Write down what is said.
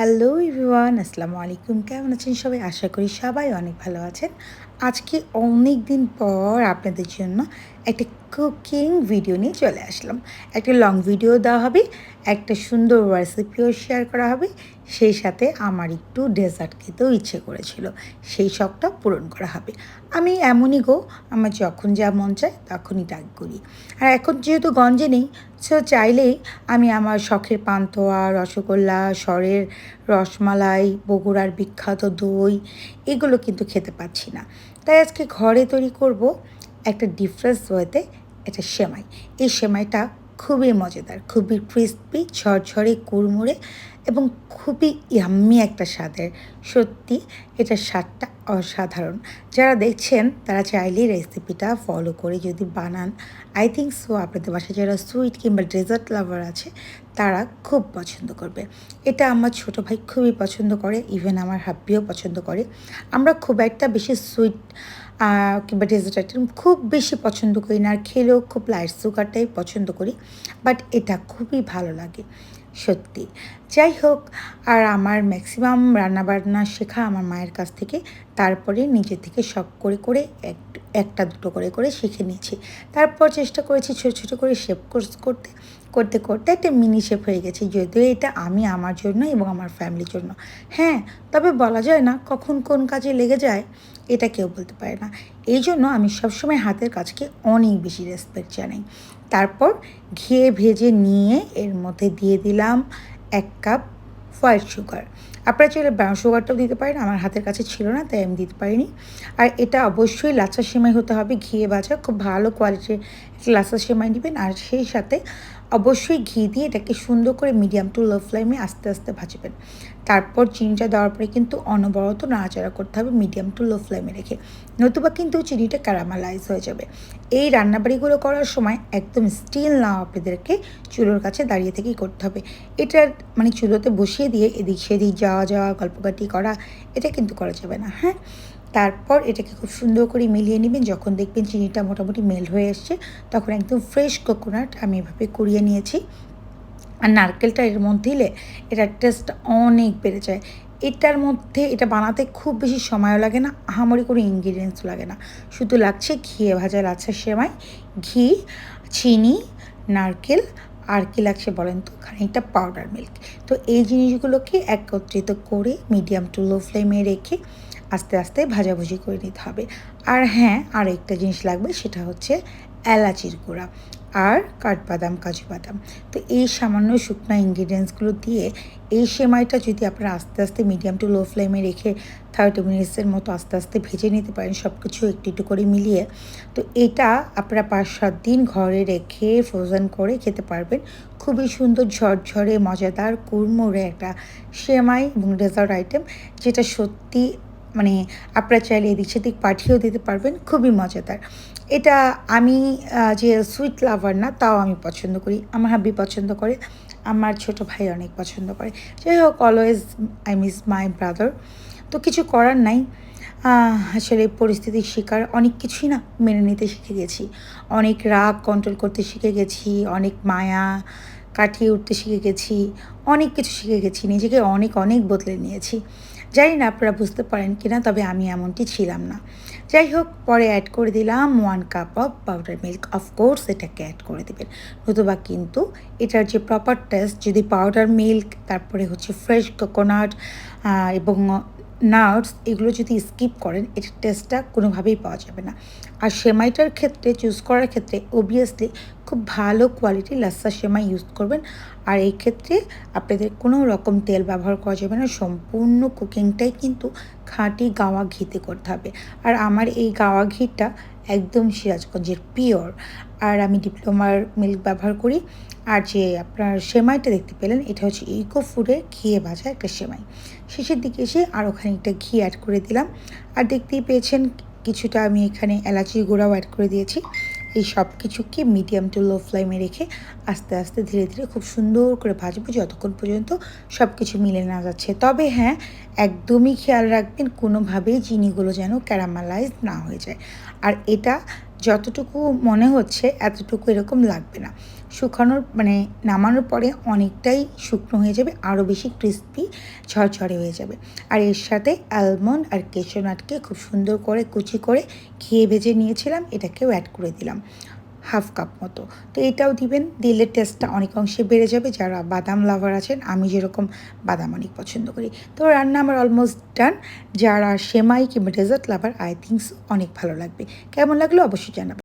Hello everyone আসসালামু আলাইকুম। কেমন আছেন সবাই? আশা করি সবাই অনেক ভালো আছেন। আজকে অনেক দিন পর আপনাদের জন্য একটা কুকিং ভিডিও নিয়ে চলে আসলাম। একটা লং ভিডিও দেওয়া হবে, একটা সুন্দর রেসিপিও শেয়ার করা হবে, সেই সাথে আমার একটু ডেজার্ট খেতেও ইচ্ছে করেছিল, সেই শখটা পূরণ করা হবে। আমি এমনই গো, আমার যখন যা মন চায় তখনই ডাক করি। আর এখন যেহেতু গঞ্জে নেই সো চাইলেই আমি আমার শখের পান্তোয়া, রসগোল্লা, স্বরের রসমালাই, বগুড়ার বিখ্যাত দই, এগুলো কিন্তু খেতে পাচ্ছি না। তাই আজকে ঘরে তৈরি করব একটা ডিফারেন্স ওয়েতে এটা সেমাই। এই সেমাইটা খুবই মজাদার, খুবই ক্রিস্পি ঝরঝরে, কুড়মুড়ে এবং খুবই ইয়াম্মি একটা স্বাদের। সত্যি, এটা স্বাদটা অসাধারণ। যারা দেখছেন, তারা চাইলেই রেসিপিটা ফলো করে যদি বানান। আই থিঙ্ক সো আপনাদের বাসায় যারা সুইট কিংবা ডেজার্ট লাভার আছে তারা খুব পছন্দ করবে। এটা আমার ছোট ভাই খুবই পছন্দ করে ইভেন আমার হাব্বিও পছন্দ করে। আমরা খুব একটা বেশি সুইট কিংবা ডেজার্ট আইটেম খুব বেশি পছন্দ করি না, আর খেলেও খুব লাইট সুগারটাই পছন্দ করি বাট এটা খুবই ভালো লাগে, সত্যি। যাই হোক, আর আমার ম্যাক্সিমাম রান্নাবান্না শেখা আমার মায়ের কাছ থেকে, তারপরে নিজে থেকে শখ করে করে এক একটা দুটো করে করে শিখে নিয়েছি। তারপর চেষ্টা করেছি ছোটো ছোটো করে শেপ কোর্স করতে করতে করতে একটা মিনি শেপ হয়ে গেছে, যদিও এটা আমি আমার জন্য এবং আমার ফ্যামিলির জন্য। হ্যাঁ তবে বলা যায় না কখন কোন কাজে লেগে যায়, এটা কেউ বলতে পারে না। এই জন্য আমি সবসময় হাতের কাজকে অনেক বেশি রেসপেক্ট জানাই। তারপর ঘিয়ে ভেজে নিয়ে এর মধ্যে দিয়ে দিলাম এক কাপ হোয়াইট সুগার আপনারা চাইলে ব্রাউন সুগারটাও দিতে পারেন, আমার হাতের কাছে ছিল না, তাই আমি দিতে পারিনি। আর এটা অবশ্যই লাচা সেমাই হতে হবে, ঘিয়ে বাজা খুব ভালো কোয়ালিটির লাচা সেমাই নেবেন, আর সেই সাথে অবশ্যই ঘি দিয়ে এটাকে সুন্দর করে মিডিয়াম টু লো ফ্লেমে আস্তে আস্তে ভাজবেন। তারপর চিনিটা দেওয়ার পরে কিন্তু অনবরত নাড়াচাড়া করতে হবে মিডিয়াম টু লো ফ্লেমে রেখে। নতুবা কিন্তু চিনিটা ক্যারামালাইজ হয়ে যাবে। এই রান্নাবাড়িগুলো করার সময় একদম স্টিল না আপনাদেরকে চুলোর কাছে দাঁড়িয়ে থেকেই করতে হবে। এটা মানে চুলোতে বসিয়ে দিয়ে এদিক সেদিক যাওয়া যাওয়া গল্পকাটি করা, এটা কিন্তু করা যাবে না হ্যাঁ? তারপর এটাকে খুব সুন্দর করে মিলিয়ে নেবেন। যখন দেখবেন চিনিটা মোটামুটি মেল হয়ে এসছে, তখন একদম ফ্রেশ কোকোনাট আমি এভাবে কুড়িয়ে নিয়েছি। আর নারকেলটা এর মধ্যে দিলে এটার টেস্ট অনেক বেড়ে যায়। এটার মধ্যে, এটা বানাতে খুব বেশি সময়ও লাগে না, আহামরি কোনো ইনগ্রিডিয়েন্টস লাগে না। শুধু লাগছে ঘিয়ে ভাজা লাচ্ছা সেমাই, ঘি, চিনি, নারকেল, আর কি লাগছে বলেন তো, খানিকটা পাউডার মিল্ক তো এই জিনিসগুলোকে একত্রিত করে মিডিয়াম টু লো ফ্লেমে রেখে আস্তে আস্তে ভাজাভুজি করে নিতে হবে। আর হ্যাঁ আর একটা জিনিস লাগবে, সেটা হচ্ছে এলাচির গুঁড়া আর কাঠবাদাম, কাজু বাদাম। তো এই সামান্য শুকনো ইনগ্রিডিয়েন্টসগুলো দিয়ে এই সেমাইটা যদি আপনারা আস্তে আস্তে মিডিয়াম টু লো ফ্লেমে রেখে থার্টি মিনিটসের মতো আস্তে আস্তে ভেজে নিতে পারেন সব কিছু একটু একটু করে মিলিয়ে। তো এটা আপনারা পাঁচ সাত দিন ঘরে রেখে ফ্রোজেন করে খেতে পারবেন। খুবই সুন্দর, ঝরঝরে, মজাদার, কুড়মুড়ে একটা সেমাই এবং ডেজার্ট আইটেম যেটা সত্যি মানে আপনারা চাইলে এদিক সেদিক পাঠিয়েও দিতে পারবেন, খুবই মজাদার। এটা আমি যে সুইট লাভার না, তাও আমি পছন্দ করি, আমার হাবি পছন্দ করে, আমার ছোট ভাই অনেক পছন্দ করে। যাই হোক always I miss my brother তো কিছু করার নাই। আসলে পরিস্থিতির শিকার, অনেক কিছুই না মেনে নিতে শিখে গেছি। অনেক রাগ কন্ট্রোল করতে শিখে গেছি, অনেক মায়া কাটিয়ে উঠতে শিখে গেছি, অনেক কিছু শিখে গেছি, নিজেকে অনেক অনেক বদলে নিয়েছি। জানি না আপনারা বুঝতে পারেন কি না তবে আমি এমনটি ছিলাম না। যাই হোক, পরে অ্যাড করে দিলাম one cup of powder milk of course এটাকে অ্যাড করে দেবেন। নতুবা কিন্তু এটার যে প্রপার টেস্ট যদি পাউডার মিল্ক তারপরে হচ্ছে ফ্রেশ কোকোনাট এবং নাটস এগুলো যদি স্কিপ করেন এটার টেস্টটা কোনোভাবেই পাওয়া যাবে না। আর সেমাইটার ক্ষেত্রে চুজ করার ক্ষেত্রে অবভিয়াসলি খুব ভালো কোয়ালিটি লাচ্ছা সেমাই ইউজ করবেন। আর এই ক্ষেত্রে আপনাদের কোনো রকম তেল ব্যবহার করা যাবে না, সম্পূর্ণ কুকিংটাই কিন্তু খাঁটি গাওয়া ঘিতে করতে হবে। আর আমার এই গাওয়া ঘিটা একদম সিরাজগঞ্জের পিওর। আর আমি ডিপ্লোমার মিল্ক ব্যবহার করি। আর যে আপনার সেমাইটা দেখতে পেলেন, এটা হচ্ছে ইকো ফুডে ঘিয়ে ভাজা একটা সেমাই। শেষের দিকে এসে আর ওখানে একটা ঘি অ্যাড করে দিলাম। আর দেখতেই পেয়েছেন, কিছুটা আমি এখানে এলাচির গুঁড়াও অ্যাড করে দিয়েছি। এই সব কিছুকে মিডিয়াম টু লো ফ্লেমে রেখে আস্তে আস্তে ধীরে ধীরে খুব সুন্দর করে ভাজবো যতক্ষণ পর্যন্ত সব কিছু মিলে না যাচ্ছে। তবে হ্যাঁ একদমই খেয়াল রাখবেন কোনোভাবেই চিনিগুলো যেন ক্যারামালাইজ না হয়ে যায়। আর এটা যতটুকু মনে হচ্ছে, এতটুকু এরকম লাগবে না। শুকানোর মানে নামানোর পরে অনেকটাই শুকনো হয়ে যাবে, আরও বেশি ক্রিস্পি ঝরঝরে হয়ে যাবে। আর এর সাথে অ্যালমন্ড আর কেশোনাটকে খুব সুন্দর করে কুচি করে ঘিয়ে ভেজে নিয়েছিলাম, এটাকেও অ্যাড করে দিলাম হাফ কাপ মতো। তো এটাও দিবেন, দিলে টেস্টটা অনেক অংশে বেড়ে যাবে। যারা বাদাম লাভার আছেন, আমি যেরকম বাদাম অনেক পছন্দ করি। তো রান্না আমার অলমোস্ট ডান যারা সেমাই কিংবা ডেজার্ট লাভার আই থিঙ্কস অনেক ভালো লাগবে। কেমন লাগল অবশ্যই জানাবেন।